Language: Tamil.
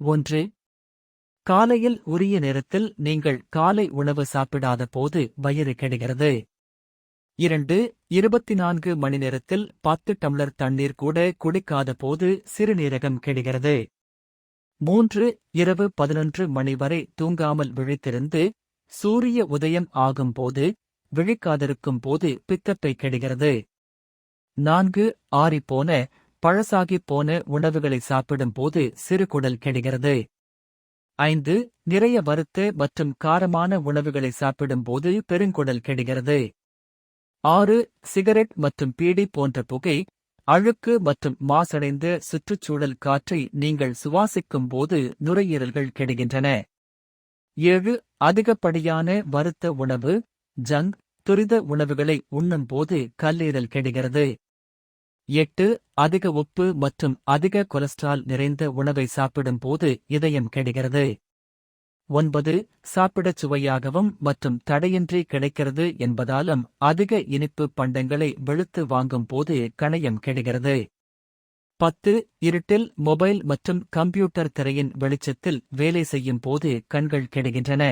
ஒன்று காலையில் உரிய நேரத்தில் நீங்கள் காலை உணவு சாப்பிடாத போது வயிறு கெடுகிறது. இரண்டு இருபத்தி நான்கு மணி நேரத்தில் பத்து டம்ளர் தண்ணீர் கூட குடிக்காத போது சிறுநீரகம் கெடுகிறது. மூன்று இரவு பதினொன்று மணி வரை தூங்காமல் விழித்திருந்து சூரிய உதயம் ஆகும்போது விழிக்காதிருக்கும் போது பித்தப்பை கெடுகிறது. நான்கு ஆறிப்போன பழசாகிப் போன உணவுகளை சாப்பிடும்போது சிறுகுடல் கெடுகிறது. ஐந்து நிறைய வறுத்த மற்றும் காரமான உணவுகளை சாப்பிடும்போது பெருங்குடல் கெடுகிறது. ஆறு சிகரெட் மற்றும் பீடி போன்ற புகை அழுக்கு மற்றும் மாசடைந்த சுற்றுச்சூழல் காற்றை நீங்கள் சுவாசிக்கும் போது நுரையீரல்கள் கெடுகின்றன. ஏழு அதிகப்படியான வறுத்த உணவு ஜங்க் துரித உணவுகளை உண்ணும்போது கல்லீரல் கெடுகிறது. எட்டு அதிக உப்பு மற்றும் அதிக கொலஸ்ட்ரால் நிறைந்த உணவை சாப்பிடும்போது இதயம் கெடுகிறது. ஒன்பது சாப்பிடச் சுவையாகவும் மற்றும் தடையின்றி கிடைக்கிறது என்பதாலும் அதிக இனிப்பு பண்டங்களை வெளுத்து வாங்கும் போது கணையம் கெடுகிறது. பத்து இருட்டில் மொபைல் மற்றும் கம்ப்யூட்டர் திரையின் வெளிச்சத்தில் வேலை செய்யும் போது கண்கள் கெடுகின்றன.